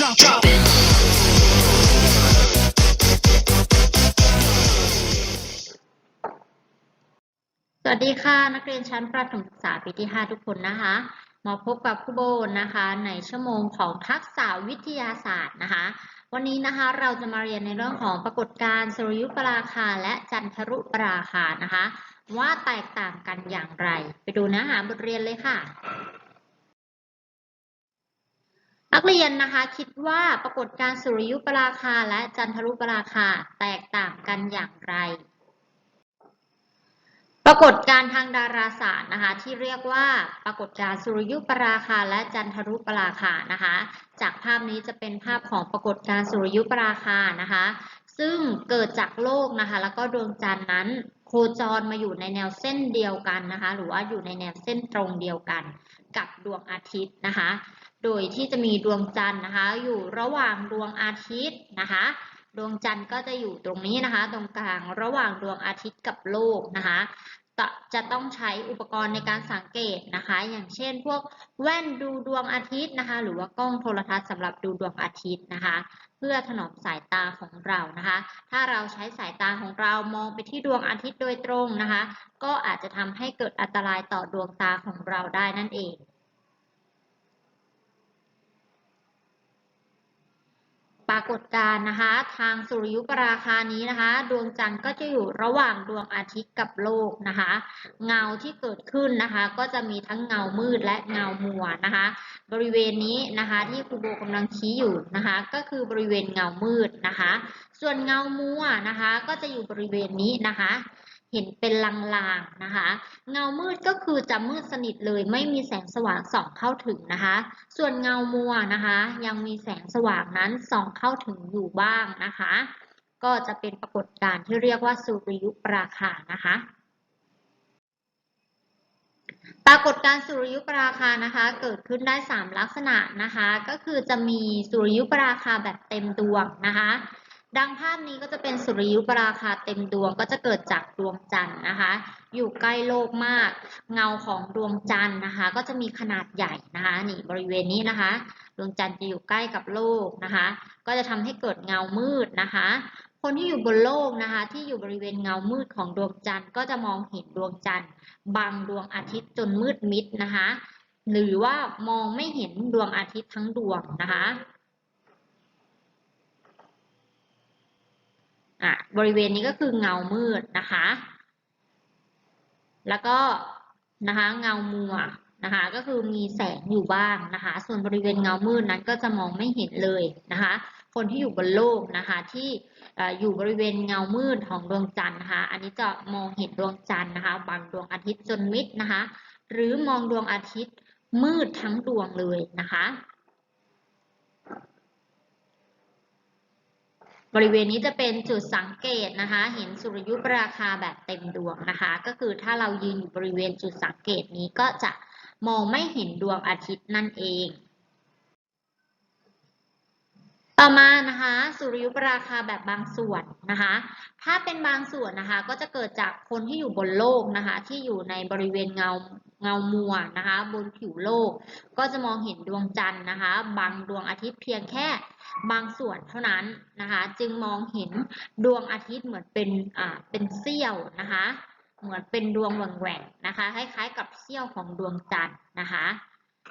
drop, drop it. สวัสดีค่ะ นักเรียนชั้นประถมศึกษาปีที่ 5 ทุกคนนะคะ มาพบกับครูโบนะคะ ในชั่วโมงของทักษะวิทยาศาสตร์นะคะ วันนี้นะคะเราจะมาเรียนในเรื่องของปรากฏการณ์สุริยุปราคาและจันทรุปราคานะคะ ว่าแตกต่างกันอย่างไร ไปดูเนื้อหาบทเรียนเลยค่ะ นักเรียนนะคะคิดว่าปรากฏการณ์สุริยุปราคาและจันทรุปราคาแตกต่างกันอย่างไร ปรากฏการณ์ทางดาราศาสตร์นะคะที่เรียกว่าปรากฏการณ์สุริยุปราคาและจันทรุปราคานะคะจากภาพนี้จะเป็นภาพของปรากฏการณ์สุริยุปราคานะคะซึ่งเกิดจากโลกนะคะแล้วก็ดวงจันทร์นั้นโคจรมาอยู่ในแนวเส้นเดียวกันนะคะหรือว่าอยู่ในแนวเส้นตรงเดียวกันกับดวงอาทิตย์นะคะ โดยที่จะมีดวงจันทร์นะคะ อยู่ระหว่างดวงอาทิตย์นะคะ ดวงจันทร์ก็จะอยู่ตรงนี้นะคะ ตรงกลางระหว่างดวงอาทิตย์กับโลกนะคะ จะต้องใช้อุปกรณ์ในการสังเกตนะคะ อย่างเช่น พวกแว่นดูดวงอาทิตย์นะคะ หรือว่ากล้องโทรทัศน์สำหรับดูดวงอาทิตย์นะคะ เพื่อถนอมสายตาของเรานะคะ ถ้าเราใช้สายตาของเรามองไปที่ดวงอาทิตย์โดยตรงนะคะ ก็อาจจะทำให้เกิดอันตรายต่อดวงตาของเราได้นั่นเอง ปรากฏการณ์นะคะ ทางสุริยุปราคานี้นะคะ ดวงจันทร์ก็จะอยู่ระหว่างดวงอาทิตย์กับโลกนะคะ เงาที่เกิดขึ้นนะคะ ก็จะมีทั้งเงามืดและเงามัวนะคะ บริเวณนี้นะคะ ที่ครูโบกำลังชี้อยู่นะคะ ก็คือบริเวณเงามืดนะคะ ส่วนเงามัวนะคะ ก็จะอยู่บริเวณนี้นะคะ เห็นเป็นลางๆนะคะ เงามืดก็คือจะมืดสนิทเลยไม่มีแสงสว่างส่องเข้าถึงนะคะ ส่วนเงามัวนะคะ ยังมีแสงสว่างนั้นส่องเข้าถึงอยู่บ้างนะคะ ก็จะเป็นปรากฏการณ์ที่เรียกว่าสุริยุปราคานะคะปรากฏการณ์สุริยุปราคานะคะ เกิดขึ้นได้ 3 ลักษณะนะคะ ก็คือจะมีสุริยุปราคาแบบเต็มดวงนะคะ ดังภาพนี้ก็จะเป็นสุริยุปราคาเต็มดวงก็จะเกิดจากดวงจันทร์นะคะ อยู่ใกล้โลกมาก เงาของดวงจันทร์นะคะ ก็จะมีขนาดใหญ่นะคะนี่บริเวณนี้นะคะ ดวงจันทร์จะอยู่ใกล้กับโลกนะคะ ก็จะทำให้เกิดเงามืดนะคะ คนที่อยู่บนโลกนะคะ ที่อยู่บริเวณเงามืดของดวงจันทร์ก็จะมองเห็นดวงจันทร์บังดวงอาทิตย์จนมืดมิดนะคะ หรือว่ามองไม่เห็นดวงอาทิตย์ทั้งดวงนะคะ อะบริเวณนี้ก็คือเงามืดนะคะ แล้วก็นะคะเงามัวนะคะก็คือมีแสงอยู่บ้างนะคะ ส่วนบริเวณเงามืดนั้นก็จะมองไม่เห็นเลยนะคะ คนที่อยู่บนโลกนะคะที่อยู่บริเวณเงามืดของดวงจันทร์นะคะ อันนี้จะมองเห็นดวงจันทร์นะคะบังดวงอาทิตย์จนมิดนะคะ หรือมองดวงอาทิตย์มืดทั้งดวงเลยนะคะ บริเวณนี้จะเป็นจุดสังเกตนะคะ เห็นสุริยุปราคาแบบเต็มดวงนะคะ ก็คือถ้าเรายืนอยู่บริเวณจุดสังเกตนี้ก็จะมองไม่เห็นดวงอาทิตย์นั่นเอง ต่อมานะคะ สุริยุปราคาแบบบางส่วนนะคะ ถ้าเป็นบางส่วนนะคะ ก็จะเกิดจากคนที่อยู่บนโลกนะคะ ที่อยู่ในบริเวณเงา เงามัวนะคะ บนผิวโลก ก็จะมองเห็นดวงจันทร์นะคะ บางดวงอาทิตย์เพียงแค่บางส่วนเท่านั้นนะคะ จึงมองเห็นดวงอาทิตย์เหมือนเป็นอ่าเป็นเสี้ยวนะคะ เหมือนเป็นดวงแหว่งๆนะคะ คล้ายๆ กับเสี้ยวของดวงจันทร์นะคะ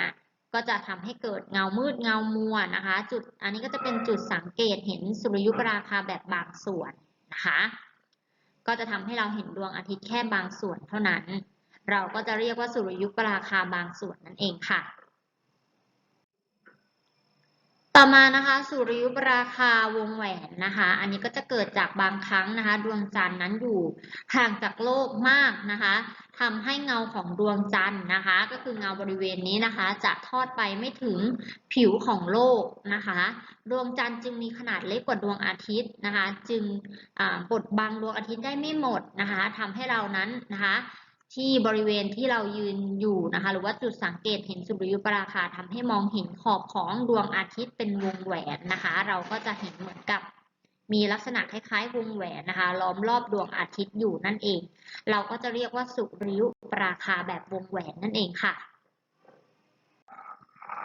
อะก็จะทำให้เกิดเงามืดเงามัวนะคะ จุดอันนี้ก็จะเป็นจุดสังเกตเห็นสุริยุปราคาแบบบางส่วนนะคะ ก็จะทำให้เราเห็นดวงอาทิตย์แค่บางส่วนเท่านั้น เราก็จะเรียกว่าสุริยุปราคาบางส่วนนั่นเองค่ะ ต่อมานะคะสุริยุปราคาวงแหวนนะคะ อันนี้ก็จะเกิดจากบางครั้งนะคะ ดวงจันทร์นั้นอยู่ห่างจากโลกมากนะคะทำให้เงาของดวงจันทร์นะคะ ก็คือเงาบริเวณนี้นะคะ จะทอดไปไม่ถึงผิวของโลกนะคะ ดวงจันทร์จึงมีขนาดเล็กกว่าดวงอาทิตย์นะคะ จึงบดบังดวงอาทิตย์ได้ไม่หมดนะคะทำให้เรานั้นนะคะ ที่บริเวณที่เรายืนอยู่นะคะ หรือว่าจุดสังเกตเห็นสุริยุปราคาทำให้มองเห็นขอบของดวงอาทิตย์เป็นวงแหวนนะคะ เราก็จะเห็นเหมือนกับมีลักษณะคล้ายๆวงแหวนนะคะล้อมรอบดวงอาทิตย์อยู่นั่นเอง เราก็จะเรียกว่าสุริยุปราคาแบบวงแหวนนั่นเองค่ะ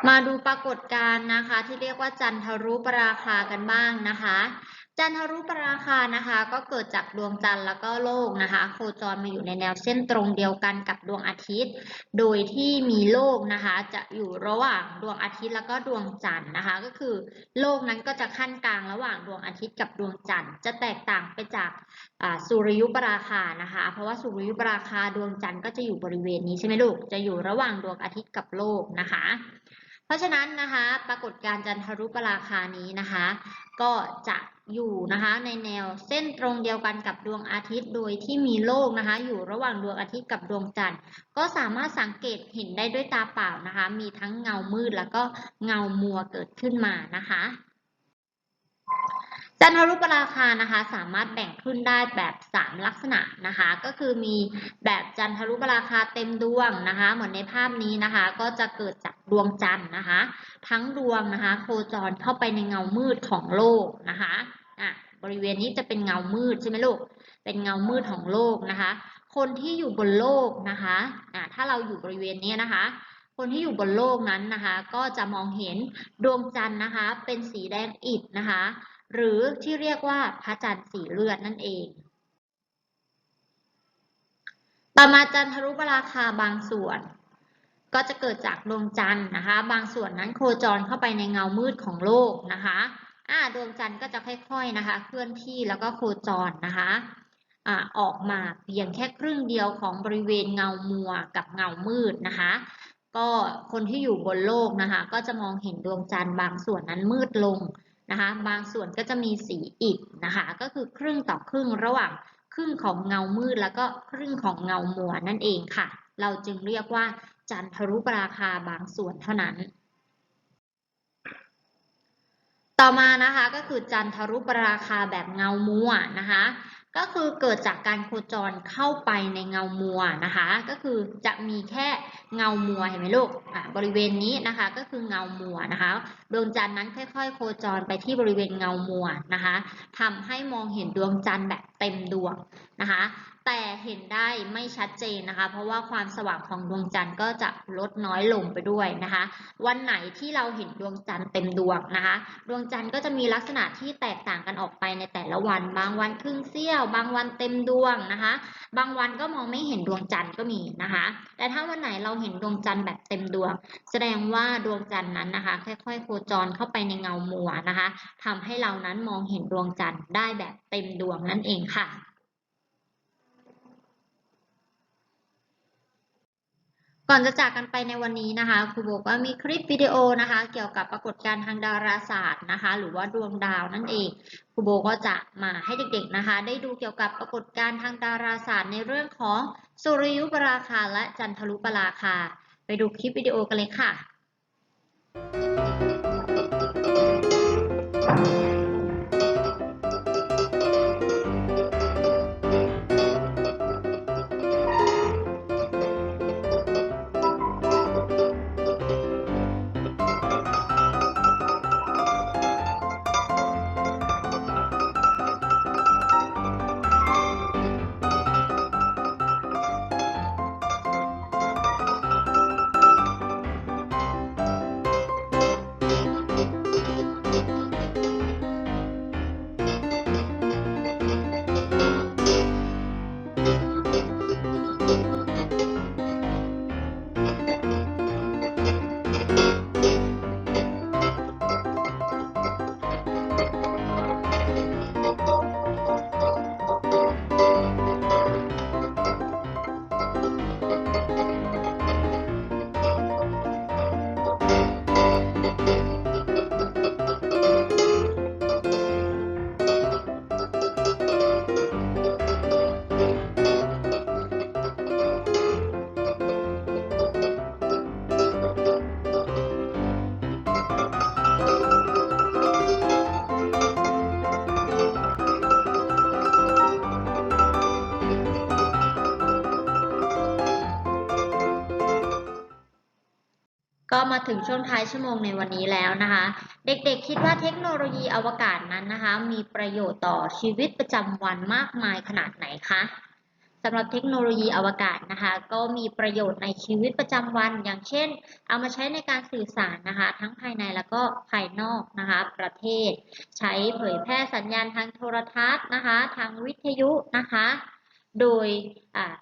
มาดูปรากฏการณ์นะคะ ที่เรียกว่าจันทรุปราคากันบ้างนะคะ จันทรุปราคานะคะ ก็เกิดจากดวงจันทร์แล้วก็โลกนะคะ โคจรมาอยู่ในแนวเส้นตรงเดียวกันกับดวงอาทิตย์ โดยที่มีโลกนะคะ จะอยู่ระหว่างดวงอาทิตย์แล้วก็ดวงจันทร์นะคะ ก็คือโลกนั้นก็จะขั้นกลางระหว่างดวงอาทิตย์กับดวงจันทร์จะแตกต่างไปจากสุริยุปราคานะคะ เพราะว่าสุริยุปราคาดวงจันทร์ก็จะอยู่บริเวณนี้ใช่ไหมลูกจะอยู่ระหว่างดวงอาทิตย์กับโลกนะคะ เพราะฉะนั้นนะคะปรากฏการณ์จันทรุปราคานี้นะคะ ก็จะอยู่นะคะในแนวเส้นตรงเดียวกันกับดวงอาทิตย์โดยที่มีโลกนะคะ อยู่ระหว่างดวงอาทิตย์กับดวงจันทร์ ก็สามารถสังเกตเห็นได้ด้วยตาเปล่านะคะ มีทั้งเงามืดแล้วก็เงามัวเกิดขึ้นมานะคะ จันทรุปราคานะคะสามารถแบ่งขึ้นได้แบบ 3 ลักษณะนะคะ ก็คือมีแบบจันทรุปราคาเต็มดวงนะคะ เหมือนในภาพนี้นะคะ ก็จะเกิดจากดวงจันทร์นะคะ ทั้งดวงนะคะ โคจรเข้าไปในเงามืดของโลกนะคะอะบริเวณนี้จะเป็นเงามืดใช่ไหมลูกเป็นเงามืดของโลกนะคะ คนที่อยู่บนโลกนะคะอะถ้าเราอยู่บริเวณนี้นะคะคนที่อยู่บนโลกนั้นนะคะ ก็จะมองเห็นดวงจันทร์นะคะ เป็นสีแดงอิฐนะคะ หรือที่เรียกว่าพระจันทร์สีเลือดนั่นเองต่อมาจันทรุปราคาบางส่วน ก็จะเกิดจากดวงจันทร์นะคะ บางส่วนนั้นโคจรเข้าไปในเงามืดของโลกนะคะอ่าดวงจันทร์ก็จะค่อยๆนะคะ เคลื่อนที่แล้วก็โคจรนะคะอ่าออกมาเพียงแค่ครึ่งเดียวของบริเวณเงามัวกับเงามืดนะคะ ก็คนที่อยู่บนโลกนะคะ ก็จะมองเห็นดวงจันทร์บางส่วนนั้นมืดลง นะคะบางส่วนก็จะมีสีอิฐนะคะก็คือครึ่งต่อครึ่งระหว่างครึ่งของเงามืดแล้วก็ครึ่งของเงามัวนั่นเองค่ะ เราจึงเรียกว่าจันทรุปราคาบางส่วนเท่านั้น ต่อมานะคะก็คือจันทรุปราคาแบบเงามัวนะคะ ก็คือเกิดจากการโคจรเข้าไปในเงามัวนะคะ ก็คือจะมีแค่เงามัวเห็นไหมลูกอะบริเวณนี้นะคะก็คือเงามัวนะคะดวงจันทร์นั้นค่อยๆ โคจรไปที่บริเวณเงามัวนะคะทำให้มองเห็นดวงจันทร์แบบเต็มดวงนะคะ แต่เห็นได้ไม่ชัดเจนนะคะ เพราะว่าความสว่างของดวงจันทร์ก็จะลดน้อยลงไปด้วยนะคะ วันไหนที่เราเห็นดวงจันทร์เต็มดวงนะคะ ดวงจันทร์ก็จะมีลักษณะที่แตกต่างกันออกไปในแต่ละวัน บางวันครึ่งเสี้ยว บางวันเต็มดวงนะคะ บางวันก็มองไม่เห็นดวงจันทร์ก็มีนะคะ แต่ถ้าวันไหนเราเห็นดวงจันทร์แบบเต็มดวง แสดงว่าดวงจันทร์นั้นนะคะ ค่อยๆโคจรเข้าไปในเงามัวนะคะทำให้เรานั้นมองเห็นดวงจันทร์ได้แบบเต็มดวงนั่นเองค่ะ ก่อนจะจากกันไปในวันนี้นะคะครูโบก็มีคลิปวิดีโอนะคะ เกี่ยวกับปรากฏการณ์ทางดาราศาสตร์นะคะ หรือว่าดวงดาวนั่นเองครูโบก็จะมาให้เด็กๆนะคะ ได้ดูเกี่ยวกับปรากฏการณ์ทางดาราศาสตร์ในเรื่องของสุริยุปราคาและจันทรุปราคา ไปดูคลิปวิดีโอกันเลยค่ะ ก็มาถึงช่วงท้ายชั่วโมงในวันนี้แล้วนะคะ เด็กๆคิดว่าเทคโนโลยีอวกาศนั้นนะคะ มีประโยชน์ต่อชีวิตประจำวันมากมายขนาดไหนคะสำหรับเทคโนโลยีอวกาศนะคะ ก็มีประโยชน์ในชีวิตประจำวัน อย่างเช่น เอามาใช้ในการสื่อสารนะคะ ทั้งภายในแล้วก็ภายนอกนะคะ ประเทศ ใช้เผยแพร่สัญญาณทางโทรทัศน์นะคะ ทางวิทยุนะคะ โดยอ่า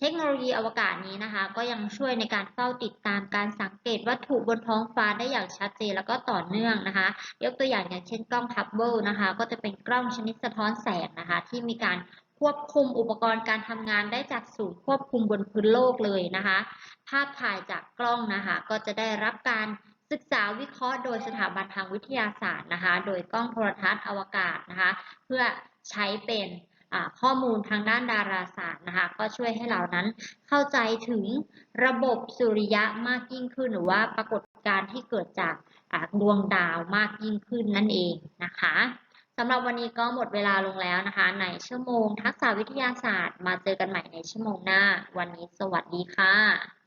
เทคโนโลยีอวกาศนี้นะคะ ก็ยังช่วยในการเฝ้าติดตามการสังเกตวัตถุบนท้องฟ้าได้อย่างชัดเจนแล้วก็ต่อเนื่องนะคะ ยกตัวอย่างอย่างเช่นกล้องฮับเบิลนะคะ ก็จะเป็นกล้องชนิดสะท้อนแสงนะคะ ที่มีการควบคุมอุปกรณ์การทำงานได้จากศูนย์ควบคุมบนพื้นโลกเลยนะคะ ภาพถ่ายจากกล้องนะคะ ก็จะได้รับการศึกษาวิเคราะห์โดยสถาบันทางวิทยาศาสตร์นะคะ โดยกล้องโทรทัศน์อวกาศนะคะ เพื่อใช้เป็น ข้อมูลทางด้านดาราศาสตร์นะคะ ก็ช่วยให้เรานั้นเข้าใจถึงระบบสุริยะมากยิ่งขึ้น หรือว่าปรากฏการณ์ที่เกิดจากดวงดาวมากยิ่งขึ้นนั่นเองนะคะสำหรับวันนี้ก็หมดเวลาลงแล้วนะคะ ในชั่วโมงทักษะวิทยาศาสตร์ มาเจอกันใหม่ในชั่วโมงหน้า วันนี้สวัสดีค่ะ